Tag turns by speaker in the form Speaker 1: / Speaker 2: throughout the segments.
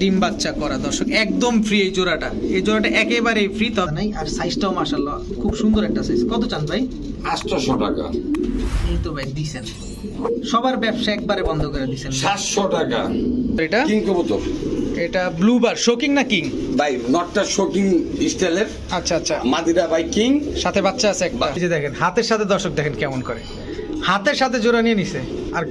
Speaker 1: ডিম বাচ্চা করা দর্শক একদম ফ্রি এই জোড়াটা। এই জোড়াটা একেবারেই ফ্রি তবে নাই আর সাইজটাও মাশাল্লাহ খুব সুন্দর একটা সাইজ কত চান ভাই?
Speaker 2: আটশোশো টাকা।
Speaker 1: এই তো ভাই দিছেন। সবার ব্যবসা একবারে বন্ধ করে দিছেন
Speaker 2: সাতশো টাকা।
Speaker 1: এটা?
Speaker 2: কিং কবুতর।
Speaker 1: এটা ব্লুবার শোকিং না কিং
Speaker 2: ভাই নটটা শোকিং স্টাইলের
Speaker 1: আচ্ছা আচ্ছা।
Speaker 2: মাদিরা ভাই কিং
Speaker 1: সাথে বাচ্চা আছে একবার এই যে দেখেন হাতের সাথে দর্শক দেখেন কেমন করে। হাতের সাথে জোড়া নিয়ে নিছে। আর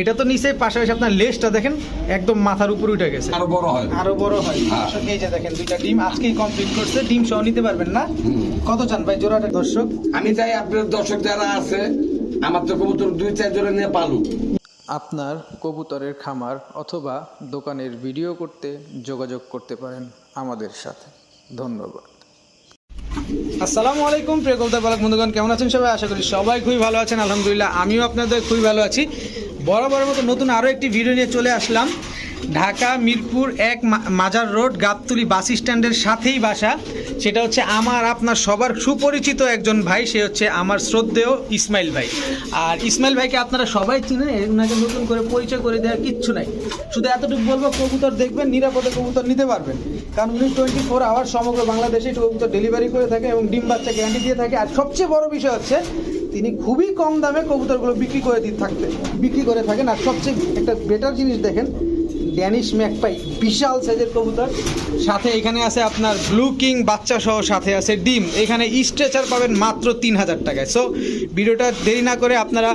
Speaker 1: এটা তো নিচে পাশাপাশি আপনার লেজটা দেখেন একদম মাথার উপরে উঠে গেছে।
Speaker 2: আরও বড় হয়।
Speaker 1: আরও বড় হয়।
Speaker 2: হ্যাঁ।
Speaker 1: এই যে দেখেন দুইটা ডিম আজকেই কমপ্লিট করছে। ডিম সহ নিতে পারবেন না। কত চান ভাই জোড়াটা? দর্শক।
Speaker 2: আমি চাই আপনার দর্শক যারা আছে আমার তো কবুতর দুই চার জোড়া নিয়ে পালু
Speaker 1: আপনার কবুতরের খামার অথবা দোকানের ভিডিও করতে যোগাযোগ করতে পারেন আমাদের সাথে। ধন্যবাদ। আসসালামু আলাইকুম প্রিয় কবিতা বালক বন্ধুগণ কেমন আছেন সবাই? আশা করি সবাই খুবই ভালো আছেন। আলহামদুলিল্লাহ আমিও আপনাদের খুবই ভালো আছি। বরাবর মতো নতুন আরও একটি ভিডিও নিয়ে চলে আসলাম। ঢাকা, মিরপুর, এক মাজার রোড, গাবতুলি বাস স্ট্যান্ডের সাথেই বাসা। সেটা হচ্ছে আমার, আপনার সবার সুপরিচিত একজন ভাই, সে হচ্ছে আমার শ্রদ্ধেয় ইসমাইল ভাই। আর ইসমাইল ভাইকে আপনারা সবাই চিনেন ওনাকে নতুন করে পরিচয় করে দেওয়ার কিচ্ছু নাই। শুধু এতটুকু বলব, কবুতর দেখবেন, নিরাপদে কবুতর নিতে পারবেন। কারণ উনি টোয়েন্টি ফোর আওয়ার সমগ্র বাংলাদেশে কবুতর ডেলিভারি করে থাকে এবং ডিম বাচ্চা গ্যারান্টি দিয়ে থাকে। আর সবচেয়ে বড় বিষয় হচ্ছে তিনি খুবই কম দামে কবুতরগুলো বিক্রি করে দিয়ে থাকতে বিক্রি করে থাকেন। আর সবচেয়ে একটা বেটার জিনিস দেখেন ড্যানিশ ম্যাকপাই বিশাল সাইজের কবুতর। সাথে এখানে আছে আপনার ব্লু কিং বাচ্চা সহ সাথে আছে ডিম। এখানে স্ট্রেচার পাবেন মাত্র তিন হাজার টাকায়। সো ভিডিওটা দেরি না করে আপনারা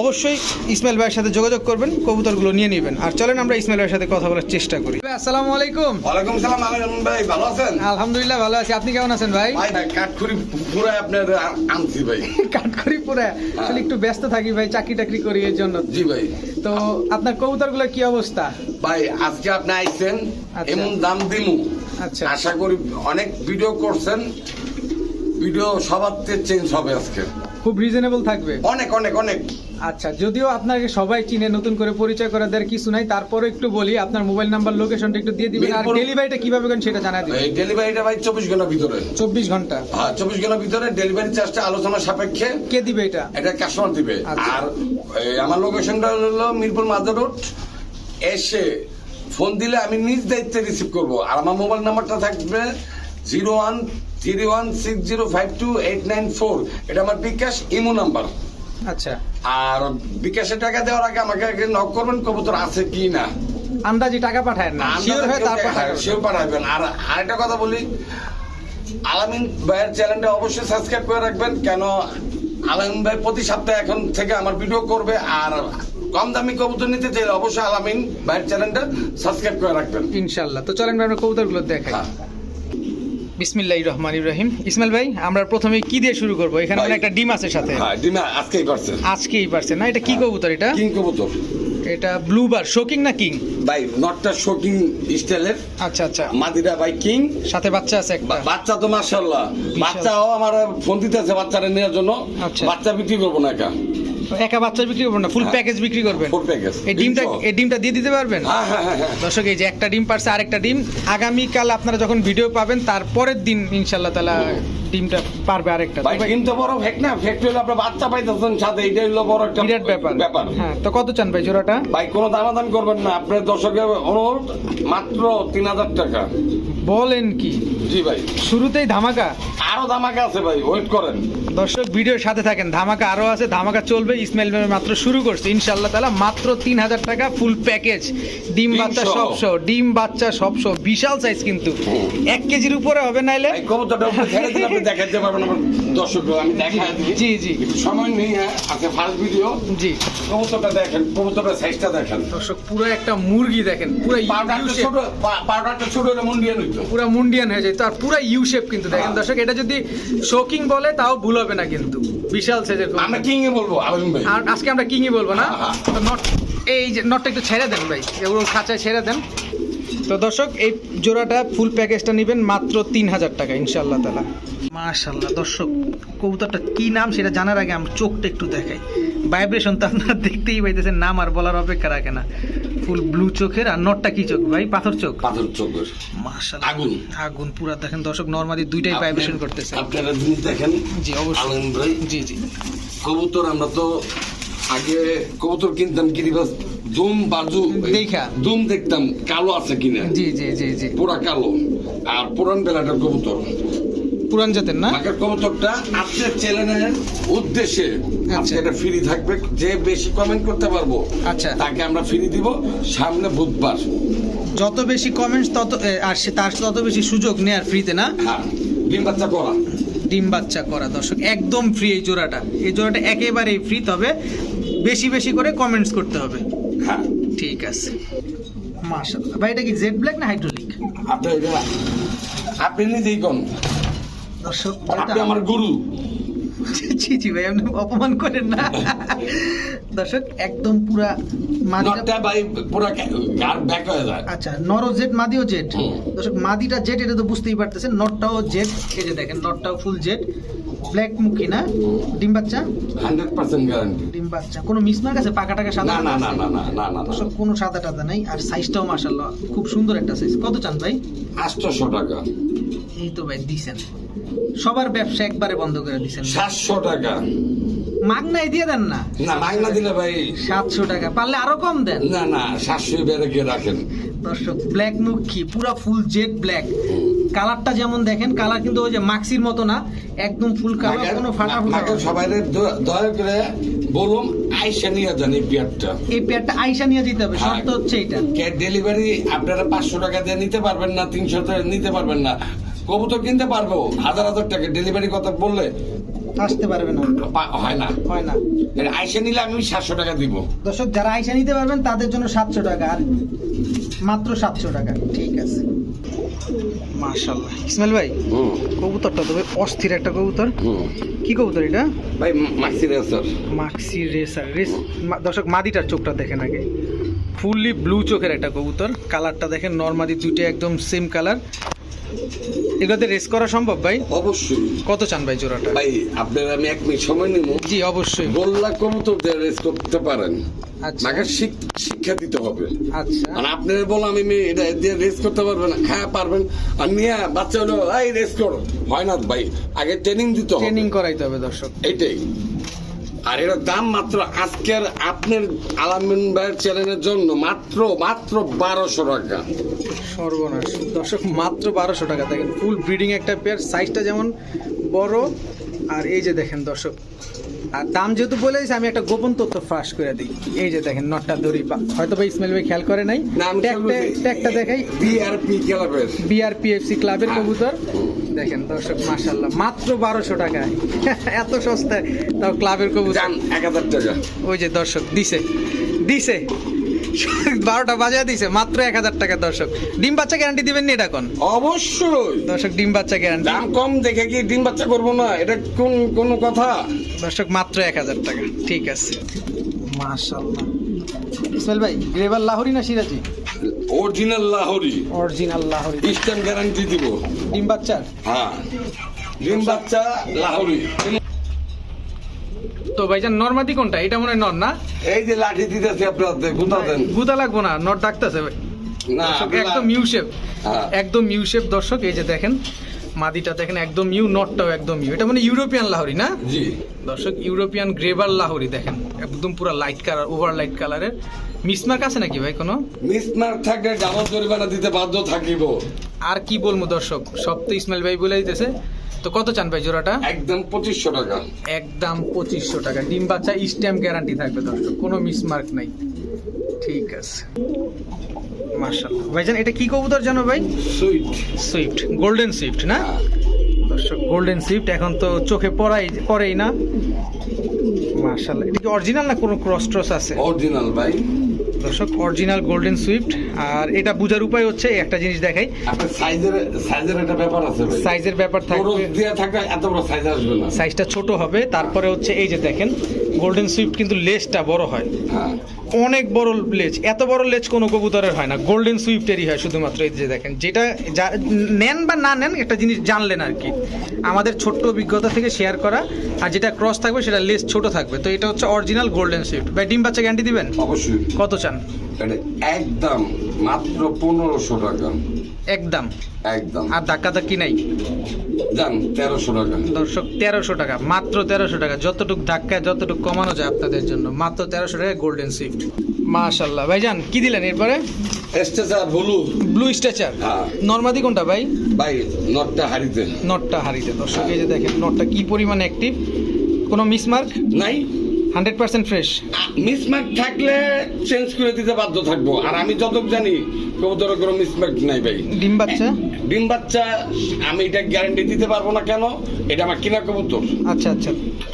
Speaker 1: অবশ্যই ইসমাইল ভাইয়ের সাথে যোগাযোগ করবেন কবুতরগুলো নিয়ে নেবেন। আর চলেন আমরা ইসমাইল ভাইয়ের সাথে কথা বলার চেষ্টা করি। আসসালামু আলাইকুম।
Speaker 2: ওয়ালাইকুম সালাম আলাইকুম ভাই ভালো আছেন?
Speaker 1: আলহামদুলিল্লাহ ভালো আছি। আপনি কেমন আছেন ভাই?
Speaker 2: ভাই কাঠখুরি পুরো আপনার আনছি ভাই।
Speaker 1: কাঠকরি পুরা। আসলে একটু ব্যস্ত থাকি ভাই চাকরি টাকরি করি এর জন্য।
Speaker 2: জি ভাই।
Speaker 1: তো আপনার কবুতরগুলোর কি অবস্থা?
Speaker 2: ভাই আজকে আপনি আইছেন
Speaker 1: আচ্ছা।
Speaker 2: এমন দাম দিমু।
Speaker 1: আচ্ছা।
Speaker 2: আশা করি অনেক ভিডিও করছেন ভিডিও সবার চেঞ্জ হবে আজকে।
Speaker 1: খুব রিজনেবল থাকবে।
Speaker 2: অনেক অনেক অনেক।
Speaker 1: আচ্ছা যদিও আপনাকে সবাই চিনে নতুন করে পরিচয় করে দেওয়ার কিছু নাই তারপরে একটু বলি আপনার মোবাইল নাম্বার লোকেশনটা একটু দিয়ে দিবেন আর ডেলিভারিটা কীভাবে করেন সেটা জানা দিবেন।
Speaker 2: ডেলিভারিটা ভাই চব্বিশ ঘণ্টার ভিতরে।
Speaker 1: চব্বিশ ঘণ্টা।
Speaker 2: হ্যাঁ চব্বিশ ঘণ্টার ভিতরে ডেলিভারি চার্জটা আলোচনা সাপেক্ষে
Speaker 1: কে দিবে এটা?
Speaker 2: এটা কাস্টমার দিবে।
Speaker 1: আচ্ছা।
Speaker 2: আর আমার লোকেশনটা হলো মিরপুর মাদার রোড। এসে ফোন দিলে আমি নিজ দায়িত্বে রিসিভ করব। আর আমার মোবাইল নাম্বারটা থাকবে zero one three one six zero five two eight nine four এটা আমার বিকাশ ইমো নাম্বার।
Speaker 1: আচ্ছা।
Speaker 2: আর বিকাশের টাকা দেওয়ার আগে আমাকে নক করবেন কবুতর আছে কি না
Speaker 1: আন্দাজি টাকা পাঠায় না। শিওর হয়ে তারপর
Speaker 2: শিওর পাঠাবেন। আর আরেকটা কথা বলি আলামিন ভাইয়ের চ্যানেলটা অবশ্যই সাবস্ক্রাইব করে রাখবেন কেন আলামিন ভাই প্রতি সপ্তাহে এখন থেকে আমার ভিডিও করবে আর কম দামি কবুতর নিতে চাইলে অবশ্যই আলামিন ভাইয়ের চ্যানেলটা সাবস্ক্রাইব করে রাখবেন।
Speaker 1: ইনশাল্লাহ। তো চলেন ভাই আমরা কবুতরগুলো দেখাই।
Speaker 2: হ্যাঁ।
Speaker 1: বিসমিল্লাহ রহমান ইব্রাহিম ইসমাইল ভাই আমরা প্রথমে কি দিয়ে শুরু করব? এখানে একটা ডিম আছে সাথে।
Speaker 2: হ্যাঁ ডিমা আজকেই পারছেন
Speaker 1: আজকেই পারছে। না এটা কি কবুতর এটা?
Speaker 2: কিং কবুতর।
Speaker 1: এটা ব্লুবার শোকিং না কিং?
Speaker 2: ভাই নটটা শোকিং স্টাইলের।
Speaker 1: আচ্ছা আচ্ছা।
Speaker 2: মাদিরা ভাই কিং।
Speaker 1: সাথে বাচ্চা আছে একটা।
Speaker 2: বাচ্চা তো মার্শাল্লাহ বাচ্চাও আমার ফোন দিতেছে বাচ্চারা নেওয়ার জন্য।
Speaker 1: আচ্ছা।
Speaker 2: বাচ্চা বিক্রি করব না একা।
Speaker 1: একা বাচ্চা বিক্রি করবেন না ফুল। প্যাকেজ বিক্রি করবেন।
Speaker 2: ফুল প্যাকেজ
Speaker 1: এই ডিমটা এই ডিমটা দিয়ে দিতে পারবেন?
Speaker 2: হ্যাঁ হ্যাঁ হ্যাঁ হ্যাঁ।
Speaker 1: দর্শক এই যে একটা ডিম পারছে আরেকটা ডিম। আগামীকাল আপনারা যখন ভিডিও পাবেন তারপরের দিন ইনশাল্লাহ তালা ডিমটা পারবে আরেকটা।
Speaker 2: ভাই কিন্তু বড় ফেক না ফেক হলো আপনার বাচ্চা পাইতেছেন সাথে এটা হলো বড় একটা
Speaker 1: বিরাট ব্যাপার।
Speaker 2: ব্যাপার।
Speaker 1: হ্যাঁ তো কত চান ভাই জোড়াটা?
Speaker 2: ভাই কোনো দামাদামি করবেন না। আপনার দর্শকের অনুরোধ মাত্র তিন হাজার টাকা।
Speaker 1: বলেন কি?
Speaker 2: জি ভাই।
Speaker 1: শুরুতেই ধামাকা?
Speaker 2: আরও ধামাকা আছে ভাই ওয়েট করেন।
Speaker 1: দর্শক ভিডিওর সাথে থাকেন। ধামাকা আরও আছে ধামাকা চলবে। ইসমাইল মাত্র শুরু করছে। ইনশাল্লাহ তালা মাত্র তিন হাজার টাকা ফুল প্যাকেজ ডিম
Speaker 2: ডিম
Speaker 1: বাচ্চা। সব সহ ডিম বাচ্চা সব সহ বিশাল সাইজ কিন্তু। এক কেজির উপরে হবে নাইলে?
Speaker 2: ভাই কবুতরটা ছেড়ে দিলে আপনি দেখাতে পারবেন আমার দর্শক আমি দেখাই
Speaker 1: জি জি।
Speaker 2: সময় নেই হ্যাঁ ফার্স্ট ভিডিও
Speaker 1: জি।
Speaker 2: কবুতরটা দেখেন কবুতরটা সাইজটা দেখেন।
Speaker 1: দর্শক পুরো একটা মুরগি দেখেন পুরো
Speaker 2: পাউডারটা ছোট পাউডারটা ছোট হলে মুন্ডিয়ে নিত
Speaker 1: পুরো মুন্ডিয়ান হয়ে যায় আর পুরো ইউ শেপ কিন্তু দেখেন
Speaker 2: হ্যাঁ।
Speaker 1: দর্শক এটা যদি শোকিং বলে তাও ভুল হবে না কিন্তু। বিশাল সাইজের
Speaker 2: আমরা কিং এ বলব
Speaker 1: আর আজকে আমরা কিংই বলব না।
Speaker 2: হ্যাঁ,
Speaker 1: তো নট এই যে নটটা একটু ছেড়ে দেন ভাই এগুলো খাঁচায় ছেড়ে দেন। তো দর্শক এই জোড়াটা ফুল প্যাকেজটা নেবেন মাত্র তিন হাজার টাকা ইনশাল্লাহ তালা মাশাল্লাহ দর্শক কবুতরটা কি নাম সেটা জানার আগে আমি চোখটা একটু দেখাই। ভাইব্রেশন তো আপনারা দেখতেই পাইতেছেন নাম আর বলার অপেক্ষা রাখে না। ফুল ব্লু চোখের আর নটটা কি চোখ ভাই? পাথর চোখ?
Speaker 2: পাথর চোখ।
Speaker 1: মাশাল্লাহ
Speaker 2: আগুন।
Speaker 1: আগুন পুরা দেখেন দর্শক নর্মালি দুইটাই ভাইব্রেশন করতেছে।
Speaker 2: আপনারা জিনিস দেখেন
Speaker 1: জি অবশ্যই। জি জি।
Speaker 2: কবুতর আমরা তো আগে কবুতর কিনতাম গিরিবাস দুম বাজু
Speaker 1: দেখা।
Speaker 2: দুম দেখতাম কালো আছে কিনা?
Speaker 1: জি জি জি জি।
Speaker 2: পুরা কালো। আর পুরান বেলাটার কবুতর।
Speaker 1: পুরান জাতের না?
Speaker 2: বাঘের কবুতরটা আজকের চ্যানেলের উদ্দেশ্যে আজকে
Speaker 1: আচ্ছা।
Speaker 2: এটা ফ্রি থাকবে। যে বেশি কমেন্ট করতে পারব
Speaker 1: আচ্ছা।
Speaker 2: তাকে আমরা ফ্রি দিব সামনে বুধবার।
Speaker 1: যত বেশি কমেন্টস তত আর সে তার তত বেশি সুযোগ নেয়ার ফ্রিতে না?
Speaker 2: হ্যাঁ ডিম বাচ্চা করা।
Speaker 1: ডিম বাচ্চা করা দর্শক একদম ফ্রি এই জোড়াটা। এই জোড়াটা একেবারেই ফ্রি তবে বেশি বেশি করে কমেন্টস করতে হবে।
Speaker 2: হ্যাঁ।
Speaker 1: ঠিক আছে। মাশাআল্লাহ। ভাই এটা কি জেড ব্ল্যাক না হাইড্রোলিক
Speaker 2: আপনি এটা- আপনি নিজেই কোন?
Speaker 1: দর্শক
Speaker 2: আপনি আমার গুরু।
Speaker 1: জি জি ভাই আপনি অপমান করেন না। দর্শক একদম পুরা মাদিটা
Speaker 2: নটটা ভাই পুরা গার ব্যাক হয়ে যায়।
Speaker 1: আচ্ছা নর জেড মাদিও জেড দর্শক মাদিটা জেড এটা তো বুঝতেই পারতেছেন নটটাও জেট। এই যে দেখেন নটটাও ফুল জেড ব্ল্যাক মুখী না? ডিম বাচ্চা?
Speaker 2: Hundred percent guarantee.
Speaker 1: ডিম বাচ্চা। কোনো মিসমার্ক আছে পাকা টাকা সাদা
Speaker 2: না না না না না না না
Speaker 1: কোনো সাদা টাদা নাই। আর সাইজটাও মাশাআল্লাহ খুব সুন্দর একটা সাইজ কত চান ভাই?
Speaker 2: আটশোশো টাকা।
Speaker 1: এই তো ভাই দিছেন। সবার ব্যবসা একবারে বন্ধ করে দিছেন।
Speaker 2: সাতশো টাকা।
Speaker 1: মাগনাই দিয়ে দেন না?
Speaker 2: না মাগনা দিলে ভাই
Speaker 1: সাতশো টাকা। পারলে আরও কম দেন।
Speaker 2: না না সাতশো বেড়ে গিয়ে রাখেন।
Speaker 1: দর্শক ব্ল্যাক মুখী পুরা ফুল জেড ব্ল্যাক কালারটা যেমন দেখেন কালার কিন্তু ওই যে মাক্সির মতো না। একদম ফুল কালার কোনো ফাটা ফুটা
Speaker 2: সবাই দয়া করে বলুন আইসা নিয়ে যান এই পিয়ারটা।
Speaker 1: এই পেয়ারটা আইসা নিয়ে যেতে হবে
Speaker 2: হ্যাঁ।
Speaker 1: শর্ত হচ্ছে এটা
Speaker 2: ডেলিভারি আপনারা পাঁচশো টাকা দিয়ে নিতে পারবেন না তিনশো টাকা নিতে পারবেন না। কবুতর কিনতে পারব হাজার হাজার টাকা। ডেলিভারি কথা বললে
Speaker 1: আসতে পারবে না।
Speaker 2: হয় না।
Speaker 1: হয় না।
Speaker 2: আইসা নিলে আমি সাতশো টাকা দিব।
Speaker 1: দর্শক যারা আইসা নিতে পারবেন তাদের জন্য সাতশো টাকা আর মাত্র সাতশো টাকা। ঠিক আছে। মাশাল্লাহ ইসমাইল ভাই কবুতরটা তবে অস্থির একটা কবুতর। কি কবুতর এটা?
Speaker 2: ভাই maxi racer.
Speaker 1: Maxi racer. Race দর্শক মাদিটার চোখটা দেখেন আগে। ফুললি ব্লু চোখের একটা কবুতর। কালারটা দেখেন নর্মাদি দুইটা একদম সেম কালার এগুলোতে রেস করা সম্ভব ভাই?
Speaker 2: অবশ্যই।
Speaker 1: কত চান ভাই জোড়াটা?
Speaker 2: ভাই আপনার আমি এক মিনিট সময় নিব।
Speaker 1: জি অবশ্যই।
Speaker 2: গোল্লা কবুতর দিয়ে রেস করতে পারেন।
Speaker 1: আচ্ছা।
Speaker 2: মাকে শিক্ষা দিতে হবে।
Speaker 1: আচ্ছা।
Speaker 2: মানে আপনার বল আমি এটা দিয়ে রেস করতে পারবেন হ্যাঁ পারবেন। আর নিয়ে বাচ্চা হলো এই রেস করো। হয় না ভাই আগে ট্রেনিং দিতে হবে।
Speaker 1: ট্রেনিং করাইতে হবে দর্শক।
Speaker 2: এইটাই আর এর দাম মাত্র আজকের আপনার আলামিন ভাইয়ের চ্যানেলের জন্য মাত্র মাত্র বারোশো টাকা।
Speaker 1: সর্বনাশ। দর্শক মাত্র বারোশো টাকা। দেখেন ফুল ব্রিডিং একটা পেয়ার সাইজটা যেমন বড় আর এই যে দেখেন দর্শক আর দাম যেহেতু বলে আমি একটা গোপন তথ্য ফাঁস করে দিই। এই যে দেখেন নটটা দড়ি বা- হয়তো বা ইসমাইল ভাই খেয়াল করে নাই। ট্যাগটা দেখাই।
Speaker 2: বিআরপি ক্লাবের
Speaker 1: বিআরপিএফসি ক্লাবের কবুতর। দেখেন দর্শক মাশাল্লাহ মাত্র বারোশো টাকায়। এত সস্তায় তাও ক্লাবের কবুতর।
Speaker 2: এক হাজার টাকা।
Speaker 1: ওই যে দর্শক দিছে দিছে। বারোটা বাজায় দিছে মাত্র এক হাজার টাকা দর্শক। ডিম বাচ্চা গ্যারান্টি দিবেন নি এটা কোন?
Speaker 2: অবশ্যই।
Speaker 1: দর্শক ডিম বাচ্চা গ্যারান্টি
Speaker 2: দাম কম দেখে কি ডিম বাচ্চা করব না? এটা কোন কোন কথা?
Speaker 1: দর্শক মাত্র এক হাজার টাকা ঠিক আছে। মাশাল্লাহ ইসমাইল ভাই গ্রেভার লাহোরি না সিরাজি?
Speaker 2: Original Lahori.
Speaker 1: Original Lahori.
Speaker 2: Eastern guarantee দিব।
Speaker 1: ডিম বাচ্চার
Speaker 2: হ্যাঁ। ডিম বাচ্চা লাহোরি।
Speaker 1: তো ভাইজান নর্মাদি কোনটা? এটা মনে নর না?
Speaker 2: এই যে লাঠি দিতেছে আপনাদের গুতা দেন।
Speaker 1: গুতা লাগবো না নর ডাকতেছে ভাই। একদম ইউ শেপ
Speaker 2: হ্যাঁ।
Speaker 1: একদম ইউ শেপ দর্শক এই যে দেখেন মাদিটা দেখেন একদম ইউ নটটাও একদম ইউ এটা মানে ইউরোপিয়ান লাহরি না?
Speaker 2: জি।
Speaker 1: দর্শক ইউরোপিয়ান গ্রেভার লাহরি দেখেন। একদম পুরো লাইট কালার ওভার লাইট কালারের মিসমার্ক আছে নাকি ভাই কোনো?
Speaker 2: মিসমার্ক থাকলে ডাবল জরিমানা দিতে বাধ্য থাকিব।
Speaker 1: আর কি বলব দর্শক সব তো ইসমাইল ভাই বলে দিতেছে। তো কত চান ভাই জোড়াটা?
Speaker 2: একদম পঁচিশশো টাকা।
Speaker 1: একদম পঁচিশশো টাকা। ডিম বাচ্চা স্ট্যাম্প গ্যারান্টি থাকবে দর্শক কোনো মিসমার্ক নাই। ঠিক আছে। মার্শাল্লাহ ভাইজান এটা কি কবুতর জানো ভাই?
Speaker 2: সুইট।
Speaker 1: সুইফট গোল্ডেন সুইফট না? দর্শক গোল্ডেন সুইফট এখন তো চোখে পড়াই পড়েই না। মার্শাল্লাহ এটা কি অরিজিনাল না কোনো ক্রস ট্রস আছে?
Speaker 2: অরিজিনাল ভাই।
Speaker 1: দর্শক অরিজিনাল গোল্ডেন সুইফট আর এটা বোঝার উপায় হচ্ছে একটা জিনিস দেখাই।
Speaker 2: সাইজের সাইজের একটা ব্যাপার আছে ভাই।
Speaker 1: সাইজের ব্যাপার থাকবে।
Speaker 2: এত বড় সাইজ আসবে না।
Speaker 1: সাইজটা ছোট হবে। তারপরে হচ্ছে এই যে দেখেন গোল্ডেন সুইফট কিন্তু লেজটা বড় হয়। অনেক বড় লেজ। এত বড় লেজ কোনো কবুতরের হয় না। গোল্ডেন সুইফটেরই হয় শুধুমাত্র এই যে দেখেন। যেটা যা- নেন বা না নেন একটা জিনিস জানলেন আর কি। আমাদের ছোট্ট অভিজ্ঞতা থেকে শেয়ার করা। আর যেটা ক্রস থাকবে সেটা লেজ ছোট থাকবে। তো এটা হচ্ছে অরিজিনাল গোল্ডেন সুইফট বা ডিম বাচ্চা গ্যারান্টি দিবেন?
Speaker 2: অবশ্যই।
Speaker 1: কত চান?
Speaker 2: এটা একদম মাত্র পনেরোশো টাকা।
Speaker 1: একদম।
Speaker 2: একদম।
Speaker 1: আর ধাক্কা ধাক্কি নাই?
Speaker 2: যান তেরোশো টাকা।
Speaker 1: দর্শক তেরোশো টাকা মাত্র তেরোশো টাকা। যতটুক ধাক্কায় যতটুক কমানো যায় আপনাদের জন্য মাত্র তেরোশো টাকা গোল্ডেন সুইফট মাশাল্লাহ। ভাইজান কি দিলেন এরপরে?
Speaker 2: এস্টেসার হলু
Speaker 1: ব্লু স্ট্রেচার। নর্মাদি কোনটা ভাই?
Speaker 2: ভাই নটটা হারিতে।
Speaker 1: নটটা হারিতে। দর্শক এই যে দেখেন নটটা কি পরিমাণে অ্যাক্টিভ কোনো মিসমার্ক
Speaker 2: নাই।
Speaker 1: Hundred percent fresh.
Speaker 2: মিসমার্ক থাকলে চেঞ্জ করে দিতে বাধ্য থাকব। আর আমি যতক জানি কবুতরের কোনো মিসমার্ক নাই ভাই।
Speaker 1: ডিম বাচ্চা?
Speaker 2: ডিম বাচ্চা আমি এটা গ্যারান্টি দিতে পারব না কেন? এটা আমার কিনা কবুতর।
Speaker 1: আচ্ছা আচ্ছা।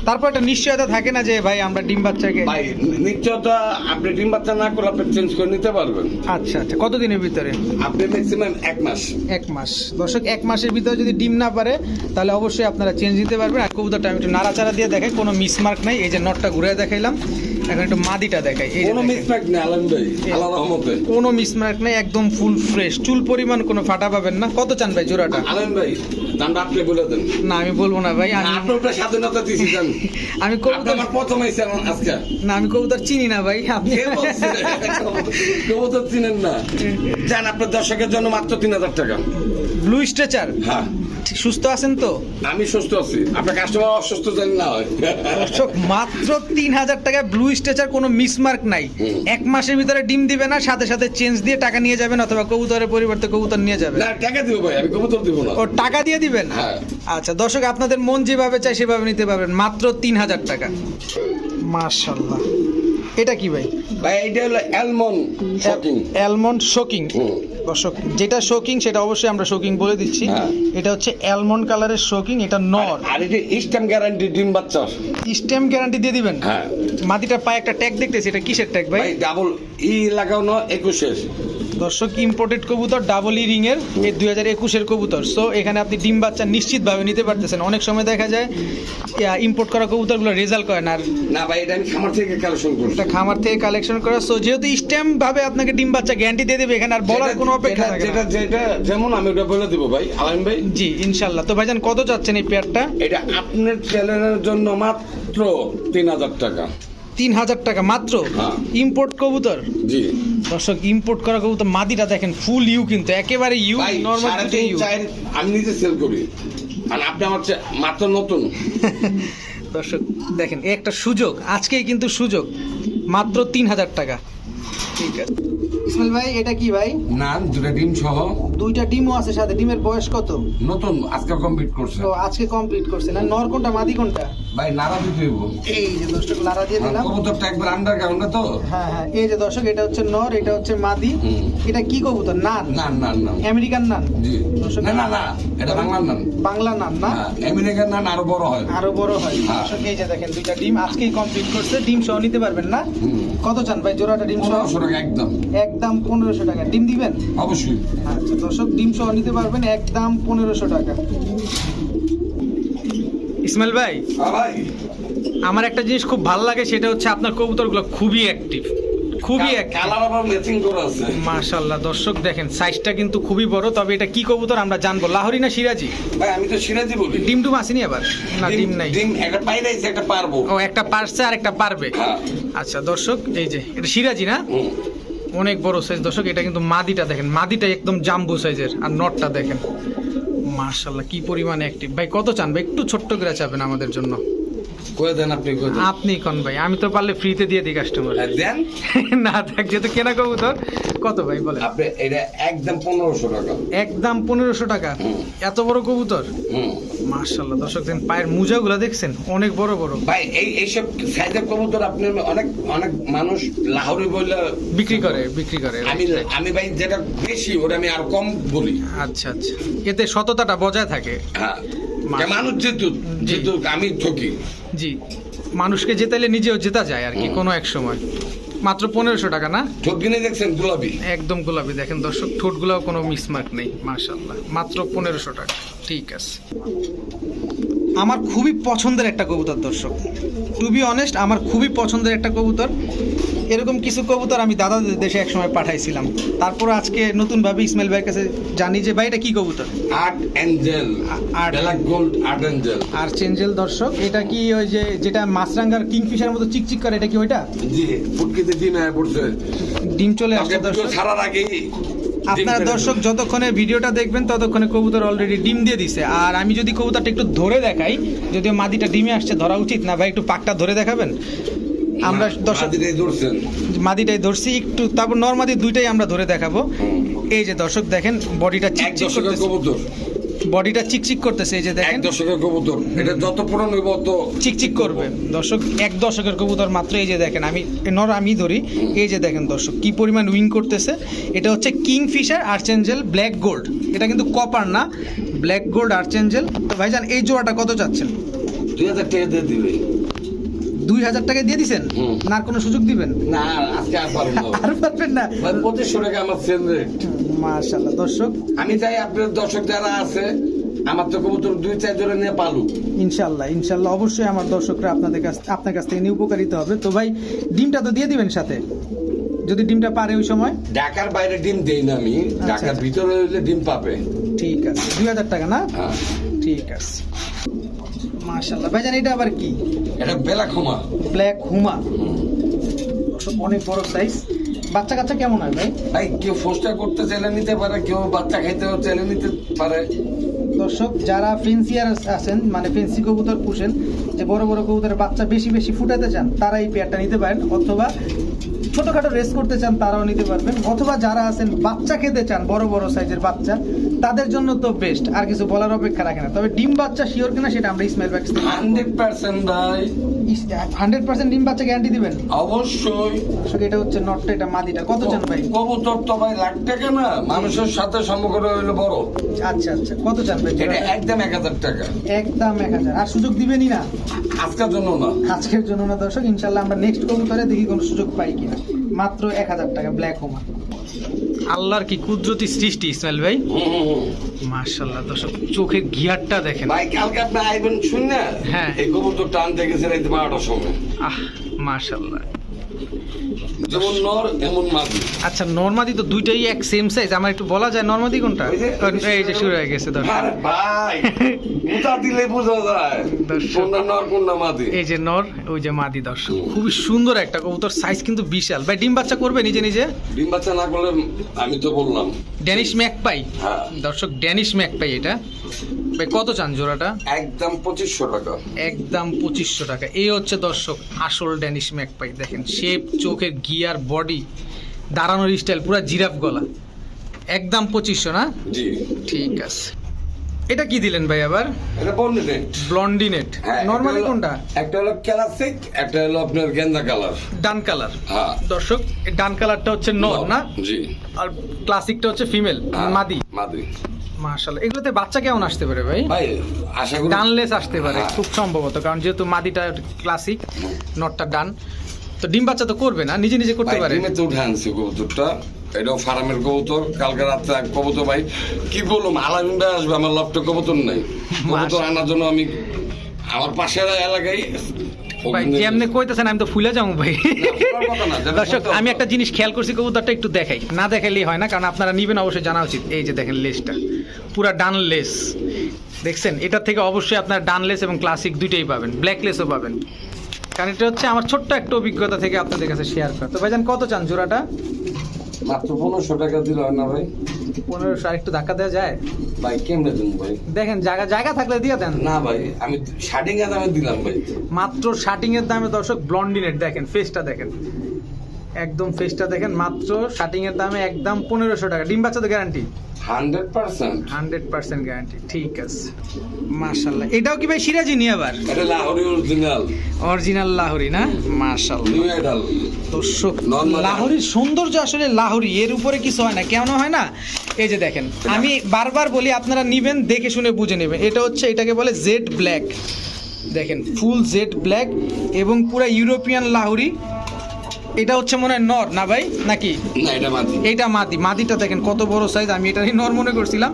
Speaker 1: তারপর একটা নিশ্চয়তা থাকে না যে ভাই আমরা ডিম বাচ্চাকে
Speaker 2: ভাই নিশ্চয়তা আপনি ডিম বাচ্চা না করলে আপনি চেঞ্জ করে নিতে পারবেন।
Speaker 1: আচ্ছা আচ্ছা। কতদিনের ভিতরে?
Speaker 2: আপনি ম্যাক্সিমাম এক মাস।
Speaker 1: এক মাস। দর্শক এক মাসের ভিতরে যদি ডিম না পারে তাহলে অবশ্যই আপনারা চেঞ্জ দিতে পারবেন। আর কবুতরটা আমি একটু নাড়াচাড়া দিয়ে দেখাই কোনো মিসমার্ক নাই। এই যে নটটা ঘুরে দেখাইলাম। এখন একটু মাদিটা দেখাই।
Speaker 2: কোনো
Speaker 1: দেখেন।
Speaker 2: মিসমার্ক নেই আলম ভাই রহমতে।
Speaker 1: কোনো মিসমার্ক নেই একদম ফুল ফ্রেশ চুল পরিমাণ কোনো ফাটা পাবেন না। কত চান ভাই জোড়াটা?
Speaker 2: আলম ভাই দামটা আপনি বলে দেন।
Speaker 1: না আমি বলব না ভাই আমি
Speaker 2: আপনার স্বাধীনতা জান।
Speaker 1: আমি কবুতর
Speaker 2: আমার প্রথম আজকে।
Speaker 1: না আমি কবুতর চিনি না ভাই আপনি?
Speaker 2: কবুতর চিনেন না। জান আপনার দর্শকের জন্য মাত্র তিন হাজার টাকা।
Speaker 1: ব্লু স্ট্রেচার
Speaker 2: হ্যাঁ।
Speaker 1: সুস্থ আছেন তো?
Speaker 2: আমি সুস্থ আছি। আপনার কাস্টমার অসুস্থ জানি না হয়।
Speaker 1: দর্শক মাত্র তিন হাজার টাকায় ব্লু স্ট্রেচার কোনো মিসমার্ক নাই। এক মাসের ভিতরে ডিম দিবে না সাথে সাথে চেঞ্জ দিয়ে টাকা নিয়ে যাবেন অথবা কবুতরের পরিবর্তে কবুতর নিয়ে যাবেন।
Speaker 2: না টাকা দিব ভাই আমি কবুতর দিব না।
Speaker 1: ও টাকা দিয়ে দিবেন?
Speaker 2: হ্যাঁ।
Speaker 1: আচ্ছা দর্শক আপনাদের মন যেভাবে চাই সেভাবে নিতে পারবেন। মাত্র তিন হাজার টাকা। মাশাল্লাহ। এটা কি ভাই?
Speaker 2: ভাই এটা হলো অ্যালমন্ড শকিং
Speaker 1: অ্যালমন্ড শোকিং। দর্শক যেটা শোকিং সেটা অবশ্যই আমরা শোকিং বলে দিচ্ছি।
Speaker 2: হ্যাঁ।
Speaker 1: এটা হচ্ছে অ্যালমন্ড কালারের শোকিং এটা নর।
Speaker 2: আর এটা স্টেম গ্যারান্টি ডিম বাচ্চা।
Speaker 1: স্টেম গ্যারান্টি দিয়ে দিবেন?
Speaker 2: হ্যাঁ।
Speaker 1: মাটিটা পায়ে একটা ট্যাগ দেখতেছি এটা কিসের ট্যাগ ভাই?
Speaker 2: ভাই ডাবল ই লাগানো একুশের।
Speaker 1: দর্শক ইম্পোর্টেড কবুতর ডাবল ই রিং এর এই দুই হাজার একুশের কবুতর। সো এখানে আপনি ডিম বাচ্চা নিশ্চিতভাবে নিতে পারতেছেন। অনেক সময় দেখা যায় ইম্পোর্ট করা কবুতরগুলো রেজাল্ট করে না আর।
Speaker 2: না ভাই এটা আমি খামার থেকে কালেকশন করছি।
Speaker 1: এটা খামার থেকে কালেকশন করা। সো যেহেতু স্টেম ভাবে আপনাকে ডিম বাচ্চা গ্যারান্টি দিয়ে দেবে এখানে আর বলার কোনো অপেক্ষা থাকে
Speaker 2: যেটা যেটা যেমন আমি ওটা বলে দিব ভাই। আলাম ভাই?
Speaker 1: জি ইনশাল্লাহ তো ভাইজান কত চাচ্ছেন এই পেয়ারটা
Speaker 2: এটা আপনার চ্যানেলের জন্য মাত্র তিন হাজার টাকা।
Speaker 1: তিন হাজার টাকা মাত্র
Speaker 2: হ্যাঁ।
Speaker 1: ইম্পোর্ট কবুতর।
Speaker 2: জি।
Speaker 1: দর্শক ইম্পোর্ট করা কবুতর মাদিটা দেখেন ফুল ইউ কিন্তু একেবারে ইউ নর্মাল ইউ
Speaker 2: আমি নিজে সেল করি। আর আপনি আমার মাত্র নতুন।
Speaker 1: দর্শক দেখেন একটা সুযোগ আজকেই কিন্তু সুযোগ মাত্র তিন হাজার টাকা। ঠিক আছে। ইসমাইল ভাই এটা কি ভাই?
Speaker 2: না দুটা ডিম সহ।
Speaker 1: দুইটা ডিমও আছে সাথে ডিমের বয়স কত?
Speaker 2: নতুন আজকে কমপ্লিট করছে।
Speaker 1: তো আজকে কমপ্লিট করছে। না নর কোনটা মাদি কোনটা?
Speaker 2: ভাই নাড়া দিতে হইব।
Speaker 1: এই যে দর্শক লারা দিয়ে দিলাম।
Speaker 2: কবুতরটা একবার আন্ডার গ্রাউন্ড তো?
Speaker 1: হ্যাঁ হ্যাঁ এই যে দর্শক এটা হচ্ছে নর এটা হচ্ছে মাদি। এটা কি কবুতর? নান?
Speaker 2: না না না
Speaker 1: আমেরিকান নান?
Speaker 2: জি।
Speaker 1: দর্শক-
Speaker 2: না না না এটা বাংলার নাম
Speaker 1: বাংলা নান না?
Speaker 2: হ্যাঁ, আমেরিকার নাম আরও বড় হয়।
Speaker 1: আরও বড় হয়।
Speaker 2: হ্যাঁ।
Speaker 1: দর্শক এই যে দেখেন দুইটা ডিম আজকেই কমপ্লিট করছে। ডিম সহ নিতে পারবেন না? কত চান ভাই? জোড়াটা ডিম সহ?
Speaker 2: পনেরোশো টাকা একদম।
Speaker 1: একদম পনেরোশো টাকা। ডিম দিবেন?
Speaker 2: অবশ্যই।
Speaker 1: আচ্ছা দর্শক ডিম সহ নিতে পারবেন একদম পনেরোশো টাকা। ইসমাইল ভাই
Speaker 2: হ্যাঁ ভাই।
Speaker 1: আমার একটা জিনিস খুব ভালো লাগে সেটা হচ্ছে আপনার কবুতরগুলো খুবই অ্যাক্টিভ খুবই
Speaker 2: কালার আবার ম্যাচিং করা আছে।
Speaker 1: মাশাল্লাহ দর্শক দেখেন সাইজটা কিন্তু খুবই বড় তবে এটা কি কবুতর আমরা জানব। লাহরি না সিরাজি?
Speaker 2: ভাই আমি তো সিরাজি বলি।
Speaker 1: ডিম টুম আসেনি আবার? না ডিম নাই।
Speaker 2: ডিম একটা আছে একটা পারব।
Speaker 1: ও একটা পারছে আর একটা পারবে।
Speaker 2: হ্যাঁ।
Speaker 1: আচ্ছা দর্শক এই যে এটা সিরাজি না? অনেক বড় সাইজ দর্শক এটা কিন্তু মাদিটা দেখেন। মাদিটা একদম জাম্বু সাইজের আর নটটা দেখেন। মার্শাল্লাহ কি পরিমাণে অ্যাক্টিভ ভাই কত চান? ভাই একটু ছোট্ট করে চাবেন আমাদের জন্য।
Speaker 2: কয়ে দেন আপনি কয়ে দেন।
Speaker 1: আপনি কোন ভাই? আমি তো পারলে ফ্রিতে দিয়ে দিই কাস্টমার
Speaker 2: দেন?
Speaker 1: না দেখ যেহেতু কেনা কবুতর কত ভাই বলে
Speaker 2: আপনি এটা একদম পনেরোশো টাকা।
Speaker 1: একদম পনেরোশো টাকা। এত বড় কবুতর? মার্শাল্লাহ দর্শক দেখেন পায়ের মোজাগুলো দেখছেন? অনেক বড় বড়।
Speaker 2: ভাই এই এইসব সাইজের কবুতর আপনি অনেক অনেক মানুষ লাহোরি বলে
Speaker 1: বিক্রি করে বিক্রি করে
Speaker 2: আমি আমি ভাই যেটা বেশি ওটা আমি আর কম বলি।
Speaker 1: আচ্ছা আচ্ছা। এতে সততাটা বজায় থাকে।
Speaker 2: হ্যাঁ। মানুষ আমি ঠকি।
Speaker 1: জি। মানুষকে জেতাইলে নিজেও জেতা যায় আর কি। কোনো এক সময়। মাত্র পনেরোশো টাকা না?
Speaker 2: দেখছেন গোলাপি।
Speaker 1: একদম গোলাপি দেখেন দর্শক ঠোঁটগুলোও কোনো মিসমার্ক নেই মাশাল্লাহ মাত্র পনেরোশো টাকা ঠিক আছে। আমার খুবই পছন্দের একটা কবুতর দর্শক। টু বি অনেস্ট আমার খুবই পছন্দের একটা কবুতর। এরকম কিছু কবুতর আমি দাদাদের দেশে একসময় পাঠাইছিলাম। তারপর আজকে নতুনভাবে ইসমাইল ভাইয়ের কাছে জানি যে ভাই এটা কি কবুতর?
Speaker 2: Art black gold art angel
Speaker 1: archangel দর্শক এটা কি ওই যে যেটা মাছরাঙ্গার কিংফিশার মতো চিকচিক করে এটা কি ওইটা?
Speaker 2: জি ফুটকিতে ডিম পড়ছে।
Speaker 1: ডিম চলে আসছে দর্শক।
Speaker 2: আগেই
Speaker 1: আপনার দর্শক যতক্ষণে ভিডিওটা দেখবেন ততক্ষণে কবুতর অলরেডি ডিম দিয়ে দিছে। আর আমি যদি কবুতরটা একটু ধরে দেখাই যদিও মাদিটা ডিমে আসছে ধরা উচিত না। ভাই একটু পাকটা ধরে দেখাবেন? আমরা দর্শক মাদিটাই ধরছি একটু তারপর নর্মাদি দুইটাই আমরা ধরে দেখাবো। এই যে দর্শক দেখেন বডিটা চিকচিক করতেছে। বডিটা চিকচিক করতেছে এই যে
Speaker 2: এক
Speaker 1: দেখেন
Speaker 2: দশকের কবুতর। এটা যত পুরনো হইব তত
Speaker 1: চিকচিক করবে। দর্শক এক দশকের কবুতর মাত্র এই যে দেখেন আমি নর আমি ধরি এই যে দেখেন দর্শক কি পরিমাণ উইং করতেছে। এটা হচ্ছে kingfisher archangel black gold. এটা কিন্তু কপার না ব্ল্যাক গোল্ড আর্চেঞ্জেল। তো ভাইজান এই জোড়াটা কত চাচ্ছেন?
Speaker 2: দুই হাজার টাকা দিয়ে দিবে।
Speaker 1: দুই হাজার টাকা দিয়ে দিছেন? না আর কোনো সুযোগ দিবেন?
Speaker 2: না আজকে আর পারব না।
Speaker 1: আর পারবেন না?
Speaker 2: পঁচিশশো টাকা আমার সেল রেট
Speaker 1: মাশাল্লাহ দর্শক।
Speaker 2: আমি চাই আপনার দর্শক যারা আছে আমার তো কবুতর দুই চার জোড়া নিয়ে পালু
Speaker 1: ইনশাল্লাহ ইনশাল্লাহ অবশ্যই আমার দর্শকরা আপনাদের কাছ আপনার কাছ থেকে নিয়ে উপকারিত হবে। তো ভাই ডিমটা তো দিয়ে দিবেন সাথে? যদি ডিমটা পারে ওই সময়?
Speaker 2: ঢাকার বাইরে ডিম দেই না আমি। ঢাকার
Speaker 1: আচ্ছা।
Speaker 2: ভিতরে হইলে ডিম পাবে।
Speaker 1: ঠিক আছে দুই হাজার টাকা না?
Speaker 2: হ্যাঁ।
Speaker 1: ঠিক আছে। মাশাল্লাহ ভাইজান এটা আবার কি?
Speaker 2: এটা বেলা হুমা
Speaker 1: ব্ল্যাক হুমা। অনেক বড় সাইজ বাচ্চা কাচ্চা কেমন হয় ভাই?
Speaker 2: ভাই কেউ ফোস্টার করতে চাইলে নিতে পারে কেউ বাচ্চা খাইতেও চাইলে নিতে পারে।
Speaker 1: দর্শক যারা ফেন্সিয়ার আছেন মানে ফেন্সি কবুতর পুষেন যে বড় বড় কবুতরের বাচ্চা বেশি বেশি ফুটাতে চান তারা এই পেয়ারটা নিতে পারেন অথবা ছোটখাটো রেস করতে চান তারাও নিতে পারবেন। অথবা যারা আছেন বাচ্চা খেতে চান বড় বড় সাইজের বাচ্চা তাদের জন্য তো বেস্ট আর কিছু বলার অপেক্ষা রাখে না। তবে ডিম বাচ্চা শিওর কিনা সেটা আমরা ইসমাইল ব্যাক্স
Speaker 2: হান্ড্রেড পার্সেন্ট ভাই।
Speaker 1: হান্ড্রেড পার্সেন্ট ডিম বাচ্চা গ্যারান্টি দিবেন?
Speaker 2: অবশ্যই।
Speaker 1: এটা হচ্ছে নটটা এটা মাদিটা। কত চান ভাই?
Speaker 2: কবুতর তো ভাই লাখ টাকা না মানুষের সাথে সম্পর্ক হইল বড়।
Speaker 1: আচ্ছা আচ্ছা। কত চান ভাই?
Speaker 2: এটা একদম এক হাজার টাকা।
Speaker 1: একদম এক হাজার। আর সুযোগ দিবেনই না?
Speaker 2: আজকের জন্য না।
Speaker 1: আজকের জন্য না দর্শক। ইনশাল্লাহ আমরা নেক্সট কবুতরে দেখি কোনো সুযোগ পাই কিনা। মাত্র এক হাজার টাকা ব্ল্যাক হোমা আল্লাহর কি কুদরতি সৃষ্টি ইসমাইল ভাই?
Speaker 2: হুম।
Speaker 1: দর্শক চোখের গিয়ারটা দেখেন।
Speaker 2: ভাই কালকে আপনি আইবেন শুন না
Speaker 1: হ্যাঁ।
Speaker 2: এই কবুতর টান দেখেছেন এই বারোটার সময়।
Speaker 1: আহ মার্শাল্লাহ
Speaker 2: যেমন নর এমন মাদি।
Speaker 1: আচ্ছা নর্মাদি তো দুইটাই এক সেম সাইজ আমার একটু বলা যায় নর্মাদি কোনটা? এই যে শুরু হয়ে গেছে দর্শক
Speaker 2: আরে ভাই উতা দিলে বোঝা যায়। কোনটা নর কোনটা মাদি।
Speaker 1: এই যে নর ওই যে মাদি দর্শক। খুবই সুন্দর একটা কবুতর সাইজ কিন্তু বিশাল। ভাই ডিম বাচ্চা করবে নিজে নিজে?
Speaker 2: ডিম বাচ্চা না করলে আমি তো বললাম।
Speaker 1: ড্যানিশ ম্যাক পাই
Speaker 2: হ্যাঁ।
Speaker 1: দর্শক ড্যানিশ ম্যাক পাই এটা। কত চান জোড়াটা?
Speaker 2: একদম পঁচিশশো টাকা।
Speaker 1: একদম পঁচিশশো টাকা। এই হচ্ছে দর্শক আসল ড্যানিশ ম্যাক পাই দেখেন। শেপ চোখের গিয়ার বডি দাঁড়ানোর স্টাইল পুরো জিরাফ গলা। একদম পঁচিশশো না?
Speaker 2: জি।
Speaker 1: ঠিক আছে। এটা কি দিলেন ভাই আবার?
Speaker 2: এটা নেট
Speaker 1: ব্লন্ডিনেট নর্মালি কোনটা?
Speaker 2: একটা হলো ক্লাসিক একটা হলো আপনার গেন্দা কালার
Speaker 1: ডান কালার
Speaker 2: হ্যাঁ।
Speaker 1: দর্শক ডান কালারটা হচ্ছে নর না?
Speaker 2: জি।
Speaker 1: আর ক্লাসিকটা হচ্ছে ফিমেল
Speaker 2: হ্যাঁ,
Speaker 1: মাদি।
Speaker 2: মাদি।
Speaker 1: মাশাআল্লাহ। এগুলোতে বাচ্চা কেমন আসতে পারে ভাই?
Speaker 2: ভাই আশা করি
Speaker 1: ডানলেস আসতে পারে
Speaker 2: হ্যাঁ।
Speaker 1: খুব সম্ভবত কারণ যেহেতু মাদিটা ক্লাসিক নটটা ডান। তো ডিম বাচ্চা তো করবে না নিজে নিজে করতে পারে?
Speaker 2: ডিমে তো উঠে আনছি কবুতরটা। এটাও ফার্মের কবুতর কালকে রাত্রে কবুতর ভাই। কি বললাম আলামিন ভাই আসবে আমার লপটে কবুতর নাই। কবুতর আনার জন্য আমি আমার পাশের এলাকায়
Speaker 1: ভাই যেমনি কইতেছেন আমি তো ফুলে যাব ভাই। দর্শক আমি একটা জিনিস খেয়াল করছি কবুতরটা একটু দেখাই। না দেখালেই হয় না কারণ আপনারা নিবেন অবশ্যই জানা উচিত। এই যে দেখেন লেসটা। পুরা ডান লেস দেখছেন? এটা থেকে অবশ্যই আপনার ডান লেস এবং ক্লাসিক দুইটাই পাবেন। ব্ল্যাক লেসও পাবেন। কারণ এটা হচ্ছে আমার ছোট্ট একটা অভিজ্ঞতা থেকে আপনাদের কাছে শেয়ার করা। তো ভাইজান কত চান জোড়াটা?
Speaker 2: মাত্র পনেরোশো টাকা দিল না ভাই?
Speaker 1: পনেরোশো আরেকটু ধাক্কা দেওয়া যায়?
Speaker 2: ভাই কেমনে দিন ভাই?
Speaker 1: দেখেন জায়গা জায়গা থাকলে দিয়ে দেন।
Speaker 2: না ভাই আমি শার্টিং এর দামে দিলাম ভাই।
Speaker 1: মাত্র শার্টিং এর দামে দর্শক ব্লন্ডিনেট দেখেন ফেসটা দেখেন। একদম ফেসটা দেখেন মাত্র শার্টিং এর দামে একদম পনেরোশো টাকা। ডিম বাচ্চা তো guarantee
Speaker 2: hundred percent.
Speaker 1: Hundred percent guarantee ঠিক আছে। মার্শাল্লাহ এটাও কি ভাই সিরাজি আবার?
Speaker 2: এটা লাহোরি অরিজিনাল
Speaker 1: অরিজিনাল লাহোরি না? দর্শক লাহোরির সৌন্দর্য আসলে লাহোরি এর উপরে কিছু হয় না। কেন হয় না? এই যে দেখেন আমি বারবার বলি আপনারা নিবেন দেখে শুনে বুঝে নেবেন। এটা হচ্ছে এটাকে বলে জেড ব্ল্যাক দেখেন ফুল জেড ব্ল্যাক এবং পুরো ইউরোপিয়ান লাহোরি। এটা হচ্ছে মনে হয় নর না ভাই? নাকি?
Speaker 2: না এটা মাটি
Speaker 1: এইটা মাদি। মাদিটা দেখেন কত বড় সাইজ আমি এটারই নর মনে করছিলাম।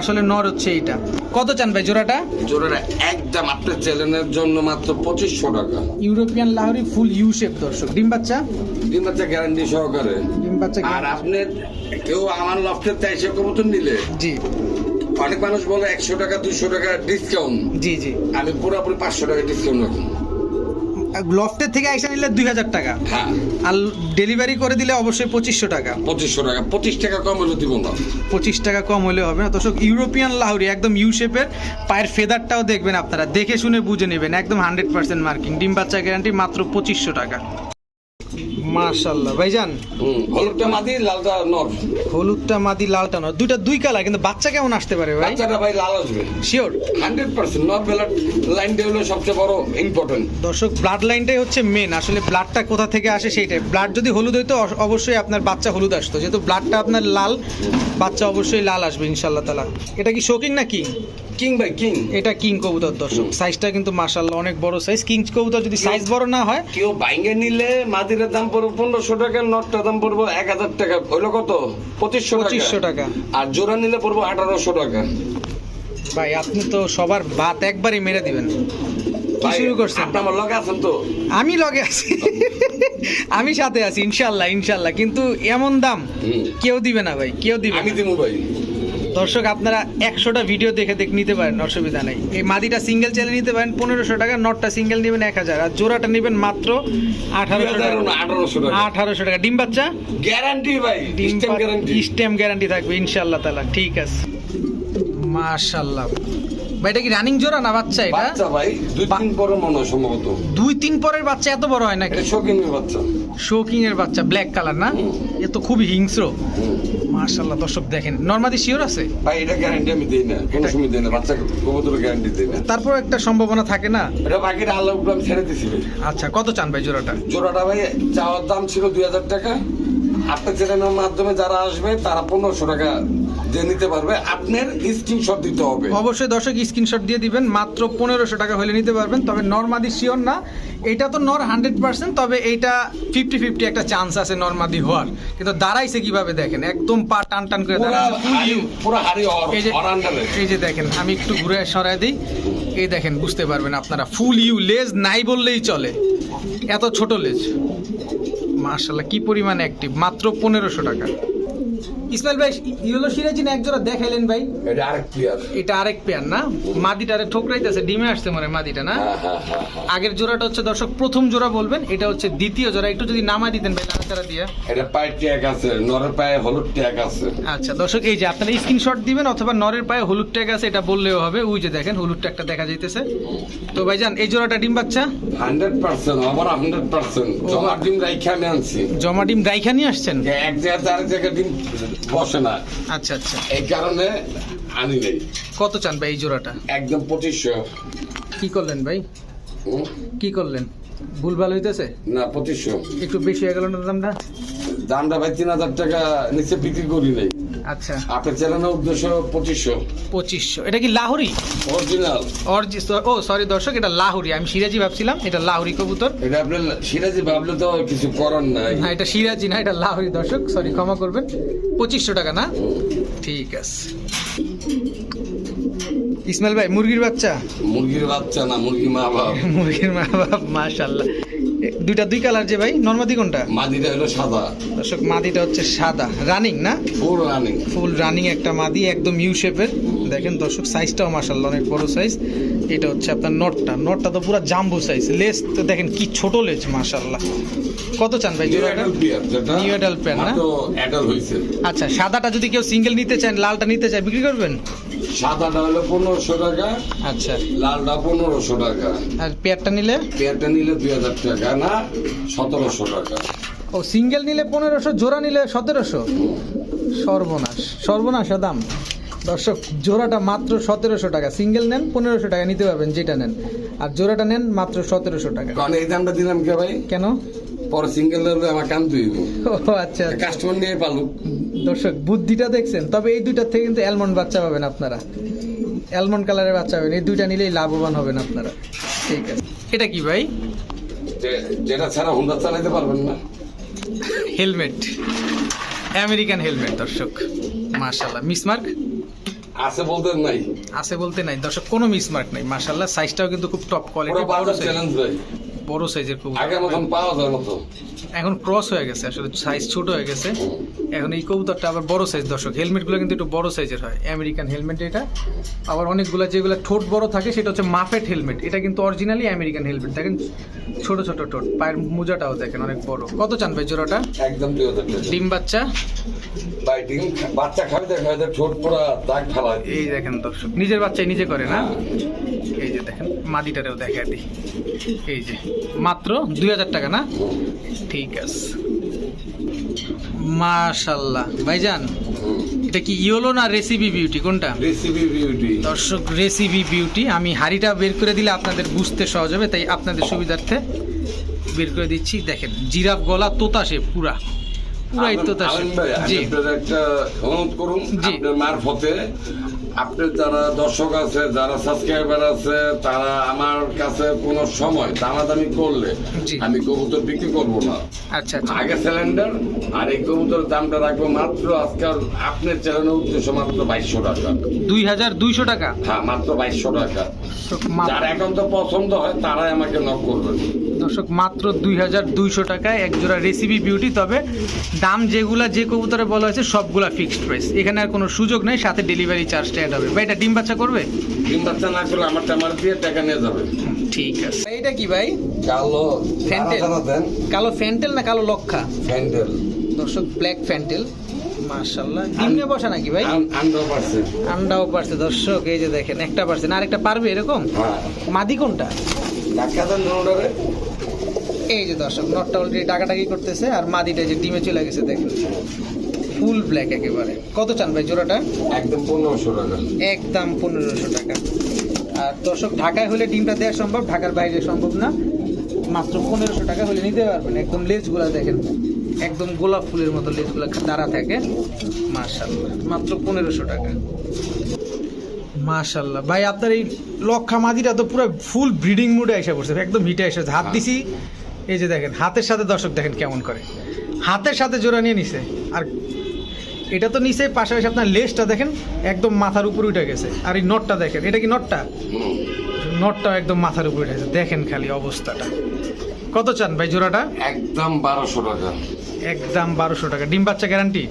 Speaker 1: আসলে নর হচ্ছে এইটা। কত চান ভাই জোড়াটা?
Speaker 2: জোরের একদম আপনার চ্যানেলের জন্য মাত্র পঁচিশশো টাকা।
Speaker 1: European Lahori full U shape দর্শক। ডিম বাচ্চা?
Speaker 2: ডিম বাচ্চা গ্যারান্টি সহকারে।
Speaker 1: ডিম বাচ্চা
Speaker 2: আর আপনি কেউ আমার লফটের চাইছে কবুতর নিলে
Speaker 1: জি।
Speaker 2: অনেক মানুষ বলে একশো টাকা দুশো টাকা ডিসকাউন্ট
Speaker 1: জি জি।
Speaker 2: আমি পুরোপুরি পাঁচশো টাকা ডিসকাউন্ট রাখুন
Speaker 1: লফটের থেকে আইসা নিলে দুই হাজার টাকা।
Speaker 2: হ্যাঁ।
Speaker 1: আর ডেলিভারি করে দিলে অবশ্যই পঁচিশশো টাকা।
Speaker 2: পঁচিশশো টাকা। পঁচিশ টাকা কম হলে দিব না।
Speaker 1: পঁচিশ টাকা কম হলে হবে না। দর্শক ইউরোপিয়ান লাহরি একদম ইউ শেপের পায়ের ফেদারটাও দেখবেন আপনারা। দেখে শুনে বুঝে নেবেন। একদম হান্ড্রেড পার্সেন্ট মার্কিং ডিম বাচ্চা গ্যারান্টি মাত্র পঁচিশশো টাকা। মাশাল্লাহ ভাইজান
Speaker 2: হলুদটা মাদি লালটা নর।
Speaker 1: হলুদটা মাদি লালটা নয় দুইটা দুই কালার কিন্তু বাচ্চা কেমন আসতে পারে ভাই?
Speaker 2: বাচ্চাটা ভাই লাল আসবে।
Speaker 1: শিওর
Speaker 2: হান্ড্রেড পার্সেন্ট নর বেলার লাইনটা হলো সবচেয়ে বড় ইম্পর্টেন্ট
Speaker 1: দর্শক ব্লাড লাইনটাই হচ্ছে মেন আসলে ব্লাডটা কোথা থেকে আসে সেইটাই। ব্লাড যদি হলুদ হইতো অবশ্যই আপনার বাচ্চা হলুদ আসতো। যেহেতু ব্লাডটা আপনার লাল বাচ্চা অবশ্যই লাল আসবে ইনশাল্লাহ তালা এটা কি শোকিং না কিং
Speaker 2: কিং ভাই কিং
Speaker 1: এটা কিং কবুতর দর্শক। সাইজটা কিন্তু মাশাল্লাহ অনেক বড় সাইজ কিং কবুতর যদি সাইজ বড় না হয়
Speaker 2: কেউ বাইঙ্গে নিলে মাদিরের দাম পড়ব পনেরোশো টাকা নটটার দাম পড়ব এক হাজার টাকা। হইল কত? পঁচিশশো
Speaker 1: পঁচিশশো টাকা।
Speaker 2: আর জোড়া নিলে পড়ব আঠারোশো টাকা।
Speaker 1: ভাই আপনি তো সবার ভাত একবারই মেরে দিবেন। শুরু করছেন?
Speaker 2: আপনি আমার লগে আছেন তো?
Speaker 1: আমি লগে আছি। আমি সাথে আছি ইনশাল্লাহ ইনশাল্লাহ কিন্তু এমন দাম কেউ দিবে না ভাই কেউ দিবে
Speaker 2: আমি। দিমু ভাই।
Speaker 1: দর্শক আপনারা একশোটা ভিডিও দেখে দেখ নিতে পারেন অসুবিধা নেই। এই মাদিটা সিঙ্গেল চ্যানেল নিতে পারেন পনেরোশো টাকা নটটা সিঙ্গেল নেবেন এক হাজার আর জোড়াটা নেবেন মাত্র আঠারোশো টাকা।
Speaker 2: আঠারোশো টাকা।
Speaker 1: ডিম বাচ্চা?
Speaker 2: গ্যারান্টি ভাই
Speaker 1: ডিম স্টেম গ্যারান্টি থাকবে ইনশাল্লাহ তালা ঠিক আছে। মাশাল্লাহ ভাই এটা কি রানিং জোড়া না বাচ্চা এটা?
Speaker 2: বাচ্চা ভাই দুই
Speaker 1: বা-
Speaker 2: দিন পরে মনে হয় সম্ভবত।
Speaker 1: দুই তিন পরের বাচ্চা এত বড় হয় নাকি?
Speaker 2: এটা শৌখিনের বাচ্চা।
Speaker 1: শোকিং এর বাচ্চা ব্ল্যাক কালার না? এ তো খুবই হিংস্র।
Speaker 2: হুম।
Speaker 1: মাশাল্লাহ দর্শক দেখেন। নর্মাদি শিওর আছে?
Speaker 2: ভাই এটা গ্যারান্টি আমি দিই না। কোনো সময় দিই না। বাচ্চা কবুতরের গ্যারান্টি দিই না।
Speaker 1: তারপর একটা সম্ভাবনা থাকে না?
Speaker 2: এটা বাকিটা আল্লাহ আমি ছেড়ে দিছি
Speaker 1: আচ্ছা কত চান ভাই জোড়াটা?
Speaker 2: জোড়াটা ভাই চাওয়ার দাম ছিল দুই হাজার টাকা। আপনার চ্যানেলের মাধ্যমে যারা আসবে তারা পনেরোশো টাকা যে নিতে পারবে। আপনার স্ক্রিনশট দিতে হবে।
Speaker 1: অবশ্যই দর্শক স্ক্রিনশট দিয়ে দিবেন। মাত্র পনেরোশো টাকা হলে নিতে পারবেন। তবে নর্মাদি শিওর না। এটা তো নর হান্ড্রেড পার্সেন্ট তবে এইটা ফিফটি ফিফটি একটা চান্স আছে নর্মাদি হওয়ার। কিন্তু দাঁড়াইছে কীভাবে দেখেন? একদম পা টান টান করে। এই যে দেখেন আমি একটু ঘুরে সরাই দিই। এই দেখেন বুঝতে পারবেন আপনারা। ফুল ইউ লেজ নাই বললেই চলে। এত ছোট লেজ। মার্শাল্লাহ কি পরিমাণে অ্যাক্টিভ মাত্র পনেরোশো টাকা। ইসমাইল ভাই ইয়েলো সিরাজি না একজোড়া দেখাইলেন ভাই
Speaker 2: এটা আরেক প্লেয়ার
Speaker 1: এটা আরেক পেয়ার না? মাদিটারে ঠোকরাইতেছে ডিমে আসছে মনে মাদিটা না। আগের জোড়াটা হচ্ছে দর্শক প্রথম জোড়া বলবেন এটা হচ্ছে দ্বিতীয় জোড়া একটু যদি নামা দিতেন ভাই নাড়াচাড়া দিয়ে।
Speaker 2: এটা পায়ে ট্যাগ আছে নরের পায়ে হলুদ ট্যাগ আছে।
Speaker 1: আচ্ছা দর্শক এই যে আপনারা স্ক্রিনশট দিবেন অথবা নরের পায়ে হলুদ ট্যাগ আছে এটা বললেও হবে। ওই যে দেখেন হলুদ ট্যাগটা দেখা যাইতেছে। তো ভাইজান এই জোড়াটা ডিম বাচ্চা?
Speaker 2: হান্ড্রেড পার্সেন্ট আমার হান্ড্রেড পার্সেন্ট। জমা ডিম রাইখা আমি আনছি।
Speaker 1: জমা ডিম রাইখা নিয়ে আসছেন?
Speaker 2: এক জায়গাতে আরেক জায়গায় ডিম বসে না।
Speaker 1: আচ্ছা আচ্ছা।
Speaker 2: এই কারণে আনি নাই।
Speaker 1: কত চান ভাই এই জোড়াটা?
Speaker 2: একদম পঁচিশশো।
Speaker 1: কি করলেন ভাই? কি করলেন? ভুলভাল হইতেছে?
Speaker 2: না পঁচিশশো।
Speaker 1: একটু বেশি হয়ে গেল না দামটা?
Speaker 2: দামটা ভাই তিন হাজার টাকা নিচে বিক্রি করি নাই।
Speaker 1: আচ্ছা।
Speaker 2: আপনার চ্যানেলের উদ্দেশ্য পঁচিশশো।
Speaker 1: পঁচিশশো। এটা কি লাহুরি?
Speaker 2: অরিজিনাল
Speaker 1: অরজি ও সরি দর্শক এটা লাহুরি। আমি সিরাজি ভাবছিলাম এটা লাহুরি কবুতর।
Speaker 2: এটা আপনার সিরাজি ভাবলে তো কিছু করার নাই।
Speaker 1: না এটা সিরাজি না এটা লাহুরি দর্শক সরি ক্ষমা করবেন। পঁচিশশো টাকা না? ঠিক আছে। ইসমাইল ভাই মুরগির বাচ্চা?
Speaker 2: মুরগির বাচ্চা না মুরগি মা বাপ।
Speaker 1: মুরগির মা বাপ মাশাল্লাহ দুইটা দুই কালার যে ভাই? নর্মাদি কোনটা?
Speaker 2: মাদিটা হলো সাদা।
Speaker 1: দর্শক মাদিটা হচ্ছে সাদা। রানিং না?
Speaker 2: ফুল রানিং
Speaker 1: ফুল রানিং একটা মাদি একদম ইউ শেপের দেখেন দর্শক সাইজটাও মাশাল্লাহ অনেক বড় সাইজ এটা হচ্ছে আপনার নটটা নটটা তো পুরো জাম্বু সাইজ লেস তো দেখেন কি ছোট লেজ মাশাল্লাহ কত চান ভাই জোড়াটা? New adult pair না?
Speaker 2: adult হয়েছে।
Speaker 1: আচ্ছা সাদাটা যদি কেউ সিঙ্গেল নিতে চান লালটা নিতে চায় বিক্রি করবেন?
Speaker 2: সাদাটা হলো পনেরোশো টাকা
Speaker 1: আচ্ছা।
Speaker 2: লালটা পনেরোশো টাকা।
Speaker 1: আর পেয়ারটা নিলে?
Speaker 2: পেয়ারটা নিলে দুই হাজার টাকা না? সতেরোশো টাকা।
Speaker 1: ও সিঙ্গেল নিলে পনেরোশো জোড়া নিলে সতেরোশো? সর্বনাশ সর্বনাশ দাম দর্শক জোড়াটা মাত্র সতেরোশো টাকা। সিঙ্গেল নেন পনেরোশো টাকা নিতে পারবেন যেটা নেন। আর জোড়াটা নেন মাত্র সতেরোশো টাকা।
Speaker 2: কারণ এই দামটা দিলাম কে ভাই?
Speaker 1: কেন?
Speaker 2: পরে সিঙ্গেল হলে আমার কান তুইব
Speaker 1: ও আচ্ছা আচ্ছা।
Speaker 2: কাস্টমার নিয়ে পালুক।
Speaker 1: দর্শক বুদ্ধিটা দেখছেন? তবে এই দুইটার থেকে কিন্তু অ্যালমন্ড বাচ্চা পাবেন আপনারা। অ্যালমন্ড কালারের বাচ্চা পাবেন। এই দুইটা নিলেই লাভবান হবেন আপনারা। ঠিক আছে। এটা কি ভাই?
Speaker 2: যেটা ছাড়া হুন্ডা চালাইতে পারবেন না।
Speaker 1: হেলমেট। আমেরিকান হেলমেট দর্শক। মার্শাল্লাহ মিসমার্ক
Speaker 2: আছে বলতে নাই।
Speaker 1: আছে বলতে নাই। দর্শক কোনো মিস মার্ক নাই। মাশাল্লাহ সাইজটাও কিন্তু খুব টপ কোয়ালিটি
Speaker 2: চ্যালেঞ্জ ভাই।
Speaker 1: বড় সাইজের কবুতর।
Speaker 2: আগের মতন পাওয়া যায় মতো
Speaker 1: এখন ক্রস হয়ে গেছে আসলে সাইজ ছোট হয়ে গেছে। এখন এই কবুতরটা আবার বড় সাইজ দর্শক হেলমেটগুলো কিন্তু একটু বড় সাইজের হয়। আমেরিকান হেলমেট এটা। আবার অনেকগুলো যেগুলো ঠোঁট বড় থাকে সেটা হচ্ছে মাফেট হেলমেট এটা কিন্তু অরিজিনালি আমেরিকান হেলমেট দেখেন ছোট ছোট ঠোঁট। পায়ের মোজাটাও দেখেন অনেক বড়। কত চান ভাই জোড়াটা?
Speaker 2: একদম
Speaker 1: ডিম বাচ্চা?
Speaker 2: ভাই ডিম বাচ্চা খাবে দেখা যায় ঠোঁট পুরা দাগ ফেলা
Speaker 1: এই দেখেন দর্শক নিজের বাচ্চাই নিজে করে না? এই যে দেখেন মাদিটারেও দেখা দিই। এই যে। মাত্র দুই হাজার টাকা না? ঠিক আছে। মাশাল্লাহ। ভাইজান এটা কি ইয়োলো না রেসিপি বিউটি? কোনটা?
Speaker 2: রেসিপি বিউটি
Speaker 1: দর্শক রেসিপি বিউটি আমি হাড়িটা বের করে দিলে আপনাদের বুঝতে সহজ হবে তাই আপনাদের সুবিধার্থে বের করে দিচ্ছি। দেখেন জিরাফ গলা তোতাসে পুরা। পুরাই তোতাসে জি।
Speaker 2: একটা অনুরোধ করুন। আপনার মারফতে আপনার যারা দর্শক আছে যারা সাবস্ক্রাইবার আছে তারা আমার কাছে কোনো সময় দামাদামি করলে। আমি কবুতর বিক্রি করব না।
Speaker 1: আচ্ছা আচ্ছা।
Speaker 2: আগে সিলিন্ডার আর এই কবুতরের দামটা রাখব মাত্র আজকাল আপনার চ্যানেলের উদ্দেশ্য মাত্র বাইশশো টাকা।
Speaker 1: দুই হাজার দুইশো টাকা?
Speaker 2: হ্যাঁ মাত্র বাইশশো টাকা। যার এখন তো পছন্দ হয় তারাই আমাকে নক করবেন
Speaker 1: দর্শক মাত্র দুই হাজার দুইশো টাকায় এক জোড়া রেসিপি বিউটি তবে দাম যেগুলা যে কবুতরে বলা হয়েছে সবগুলা ফিক্সড প্রাইস এখানে আর কোনো সুযোগ নেই সাথে ডেলিভারি চার্জটা অ্যাড হবে। ভাই এটা ডিম বাচ্চা করবে?
Speaker 2: ডিম বাচ্চা না করলে আমার টামার দিয়ে টাকা নিয়ে যাবে।
Speaker 1: ঠিক আছে। এটা কি ভাই?
Speaker 2: কালো।
Speaker 1: ফ্যান্টেল। কালো ফ্যান্টেল না কালো লক্ষা?
Speaker 2: ফ্যান্ডেল
Speaker 1: দর্শক ব্ল্যাক ফ্যান্টেল। মার্শাল্লাহ ডিমে বসা নাকি ভাই?
Speaker 2: আন্ডার পার্সেন্ট
Speaker 1: আন্ডাও পারছে। দর্শক এই যে দেখেন একটা পারছে। না আরেকটা পারবে এরকম?
Speaker 2: হ্যাঁ।
Speaker 1: মাদি কোনটা?
Speaker 2: দেন
Speaker 1: এই যে দর্শক নটটা অলরেডি টাকাটাকি করতেছে আর মাদিটা যে ডিমে চলে গেছে দেখেন। ফুল ব্ল্যাক একেবারে। কত চান ভাই জোড়াটা?
Speaker 2: একদম পনেরোশো টাকা।
Speaker 1: একদম পনেরোশো টাকা। আর দর্শক ঢাকায় হলে ডিমটা দেওয়া সম্ভব ঢাকার বাইরে সম্ভব না। মাত্র পনেরোশো টাকা হলে নিতে পারবেন। একদম লেজগুলা দেখেন একদম গোলাপ ফুলের মতো লেজগুলা দাঁড়া থাকে। মাশাল্লাহ মাত্র পনেরোশো টাকা। মাশাল্লাহ ভাই আপনার এই লক্ষা মাদিটা তো পুরো ফুল ব্রিডিং মুডে এসে পড়ছে। একদম হিটে এসেছে হাত দিছি এই যে দেখেন হাতের সাথে দর্শক দেখেন কেমন করে। হাতের সাথে জোড়া নিয়ে নিছে। আর এটা তো নিচে পাশাপাশি আপনার লেসটা দেখেন একদম মাথার উপরে উঠে গেছে। আর এই নটটা দেখেন এটা কি নটটা
Speaker 2: হুম।
Speaker 1: নটটাও একদম মাথার উপরে উঠে গেছে। দেখেন খালি অবস্থাটা। কত চান ভাই জোড়াটা?
Speaker 2: একদম বারোশো টাকা।
Speaker 1: একদম বারোশো টাকা। ডিম বাচ্চা গ্যারান্টি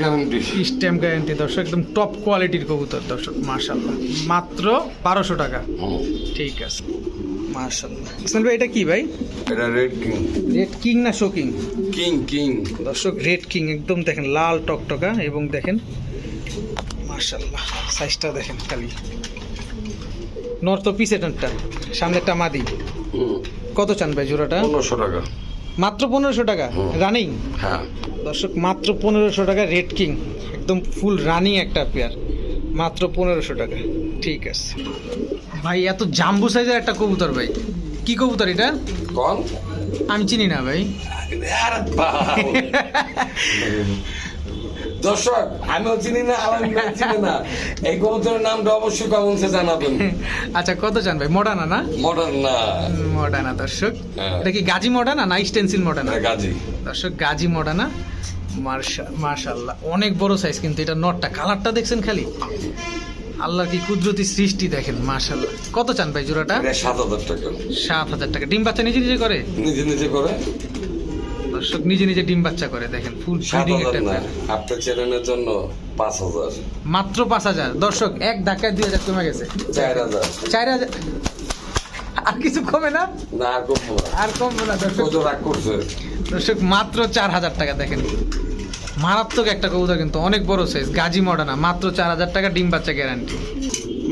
Speaker 2: গ্যারান্টি
Speaker 1: স্ট্যাম্প গ্যারান্টি দর্শক একদম টপ কোয়ালিটির কবুতর দর্শক মার্শাল্লাহ মাত্র বারোশো টাকা। ঠিক আছে। ভাই এটা কি ভাই?
Speaker 2: এটা রেড কিং।
Speaker 1: রেড কিং না শোকিং?
Speaker 2: King king.
Speaker 1: দর্শক রেড কিং একদম দেখেন লাল টকটকা এবং দেখেন মার্শাল্লাহ সাইজটা দেখেন খালি। নর্থ পিসেটারটা সামনেরটা মাদি। কত চান ভাই জোড়াটা?
Speaker 2: পনেরোশো টাকা।
Speaker 1: মাত্র পনেরোশো টাকা? রানিং
Speaker 2: হ্যাঁ।
Speaker 1: দর্শক মাত্র পনেরোশো টাকা রেড কিং। একদম ফুল রানিং একটা পেয়ার মাত্র পনেরোশো টাকা। ঠিক আছে। ভাই এত জাম্বু সাইজের একটা কবুতর ভাই। কি কবুতর এটা?
Speaker 2: কন
Speaker 1: আমি চিনি না ভাই।
Speaker 2: দর্শক আমিও চিনি না ভাই চিনি না। এই কবুতরের নামটা অবশ্যই কমেন্টসে জানাবেন।
Speaker 1: আচ্ছা কত চান ভাই? মডানা না?
Speaker 2: মডার্ন না
Speaker 1: মডানা দর্শক।
Speaker 2: হ্যাঁ।
Speaker 1: এটা কি গাজী মডানা না স্টেন্সিল মডানা?
Speaker 2: গাজী।
Speaker 1: দর্শক গাজী মডানা। মার্শাল্লাহ অনেক বড় সাইজ কিন্তু এটা নটটা কালারটা দেখছেন খালি? আল্লাহর কি কুদরতি সৃষ্টি দেখেন মার্শাল্লাহ কত চান ভাই জোড়াটা?
Speaker 2: সাত হাজার টাকা।
Speaker 1: সাত হাজার টাকা। ডিম বাচ্চা নিজে নিজে করে?
Speaker 2: নিজে নিজে করে।
Speaker 1: দর্শক নিজে নিজে ডিম বাচ্চা করে দেখেন ফুল
Speaker 2: সাত
Speaker 1: ব্রিডিং একটা
Speaker 2: আপনার চ্যানেলের জন্য পাঁচ হাজার।
Speaker 1: মাত্র পাঁচ হাজার। দর্শক এক ধাক্কায় দুই হাজার কমে গেছে।
Speaker 2: চার হাজার।
Speaker 1: চার হাজার? আর কিছু কমে না?
Speaker 2: না আর খুব ভালো
Speaker 1: আর কমবে না দর্শক। দর্শক মাত্র চার হাজার টাকা দেখেন। মারাত্মক একটা কবুতর কিন্তু, অনেক বড় সাইজ গাজী মডানা, মাত্র চার হাজার টাকা ডিম বাচ্চা গ্যারান্টি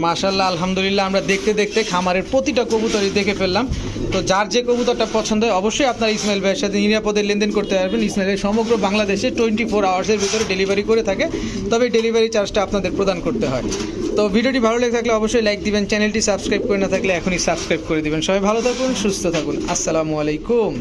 Speaker 1: মাশাল্লাহ আলহামদুলিল্লাহ, আমরা দেখতে দেখতে খামারের প্রতিটা কবুতরই দেখে ফেললাম। তো যার যে কবুতরটা পছন্দ হয়, অবশ্যই আপনার ইসমাইল ভাইয়ের সাথে নিরাপদে লেনদেন করতে পারবেন। ইসমাইল ভাই সমগ্র বাংলাদেশে টোয়েন্টি ফোর আওয়ার্সের ভিতরে ডেলিভারি করে থাকে। তবে ডেলিভারি চার্জটা আপনাদের প্রদান করতে হয়। তো ভিডিওটি ভালো লেগে থাকলে অবশ্যই লাইক দিবেন চ্যানেলটি সাবস্ক্রাইব করে না থাকলে এখনই সাবস্ক্রাইব করে দিবেন। সবাই ভালো থাকুন, সুস্থ থাকুন। আসসালামু আলাইকুম।